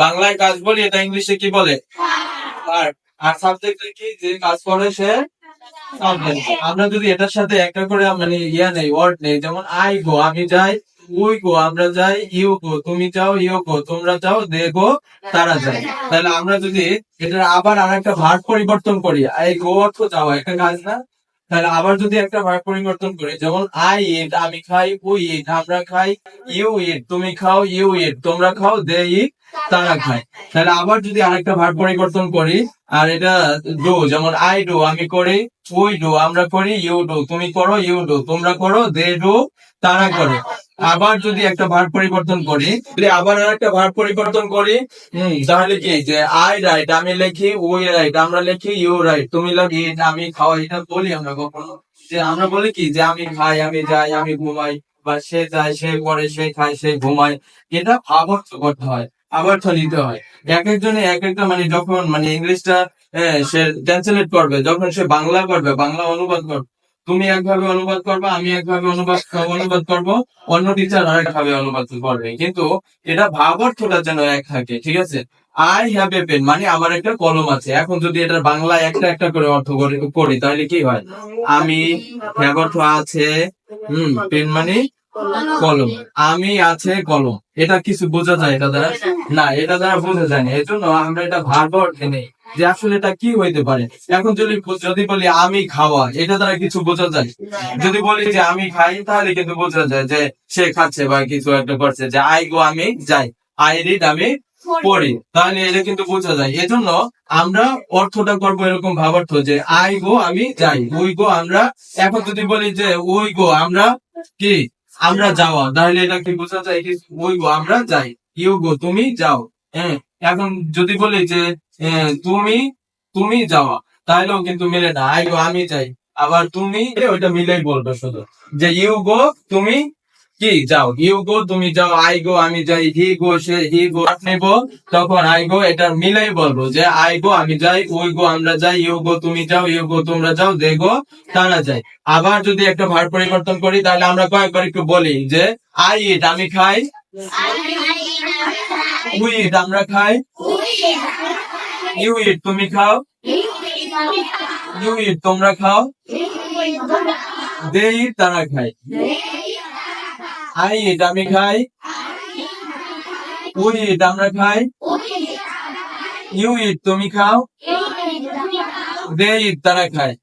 বাংলায় কাজ বলি, এটা ইংলিশে কি বলে? আর সাবজেক্ট কি? যে কাজ করে, সে আমরা যদি এটার সাথে একটা করে মানে ইয়া নেই ওয়ার্ড নেই, যেমন আই গো, আমি যাই উই গো, আমরা যাই, ইউ গো, তুমি যাও, ইউ গো, তোমরা যাও, দে গো, তারা যায়। তাহলে আমরা যদি এটার আবার আর একটা ভাগ পরিবর্তন করি আই গো অর্থ যাওয়া একটা কাজ না? তাহলে আবার যদি একটা ভাগ পরিবর্তন করি যেমন আই ইট আমি খাই উই ইট আমরা খাই ইউ ইট তুমি খাও ইউ ইট তোমরা খাও দে ইট তারা খায়। তাহলে আবার যদি আরেকটা ভাগ পরিবর্তন করি, আর এটা ডু যেমন আই ডু আমি করি উই ডু আমরা করি ইউ ডু তুমি করো ইউ ডু তোমরা করো দে ডু তারা করে। আবার যদি একটা ভাগ পরিবর্তন করি আবার আর একটা ভাগ পরিবর্তন করি তাহলে কি যে আই রাইট আমি লিখি উই রাইট আমরা লিখি ইউ রাইট তুমি লাগ আমি খাওয়া এটা বলি আমরা কখনো। যে আমরা বলি কি যে আমি খাই আমি যাই আমি ঘুমাই বা সে যায় সে করে সে খায় সে ঘুমায় এটা আবর্ত করতে হয় আবর্ত নিতে হয়। এক একজনে এক একটা মানে যখন মানে ইংলিশটা সে ট্রান্সলেট করবে যখন সে বাংলা করবে বাংলা অনুবাদ করবে তুমি একভাবে অনুবাদ করবে, আমি একভাবে অনুবাদ অনুবাদ করব, অন্য টিচার আরেক ভাবে অনুবাদ করবে। কিন্তু এটা ভাব অর্থটা যেন এক থাকে, ঠিক আছে? আই হ্যাভ এ পেন মানে আমার একটা কলম আছে। এখন যদি এটা বাংলায় একটা একটা করে অর্থ করি করি তাহলে কি হয়? আমি হ্যাভ অর্থ আছে, হম পেন মানে কলম। আমি আছে কলম। এটা কিছু বোঝা যায় এটা দ্বারা? না, এটা দ্বারা বোঝা যায় না। এই জন্য আমরা এটা ভাব অর্থে নেই। যে আসলে এটা কি হইতে পারে? এখন যদি যদি বলি আমি খাওয়া এটা দ্বারা কিছু বোঝা যায়? যদি বলি যে আমি খাই তাহলে কিন্তু বোঝা যায় যে সে খাচ্ছে বা কিছু একটা করছে যে আই গো আমি যাই আই রিড আমি পড়ি। তাহলে এটা কিন্তু বোঝা যায়। এজন্য আমরা অর্থটা করব এরকম ভাবার্থ যে আই গো আমি যাই উই গো আমরা এখন যদি বলি যে উই গো আমরা কি? আমরা যাওয়া তাহলে এটা কি বোঝা যায় কি উই গো আমরা যাই? ইউ গো তুমি যাও। হ্যাঁ এখন যদি বলি যে তুমি তুমি যাওয়া তাহলেও কিন্তু মিলে না। আই গো, আমি যাই। আবার তুমি ওইটা মিলেই বলবে শুধু। যে, ইউ গো, তুমি কি যাও? ইউ গো, তুমি যাও। আই গো, আমি যাই। হি গো, সে, হি গো নেব। তখন আই গো, এটা মিলাই বলব যে, আই গো, আমি যাই। ওই গো, আমরা যাই। ইউ গো, তুমি যাও। ইউ গো, তোমরা যাও। দে গো, তারা যায়। আবার যদি একটা ভার পরিবর্তন করি, তাহলে আমরা কয়েকবার একটু বলি যে, আই ইট, আমি খাই। উই ইট আমরা খাই। ইউ ইট তুমি খাও। ইউ ইট তোমরা খাও। দে ইট তারা খায়। আই ইট আমি খাই। উই ইট আমরা খাই। ইউ ইট তুমি খাও। দে ইট তারা খায়।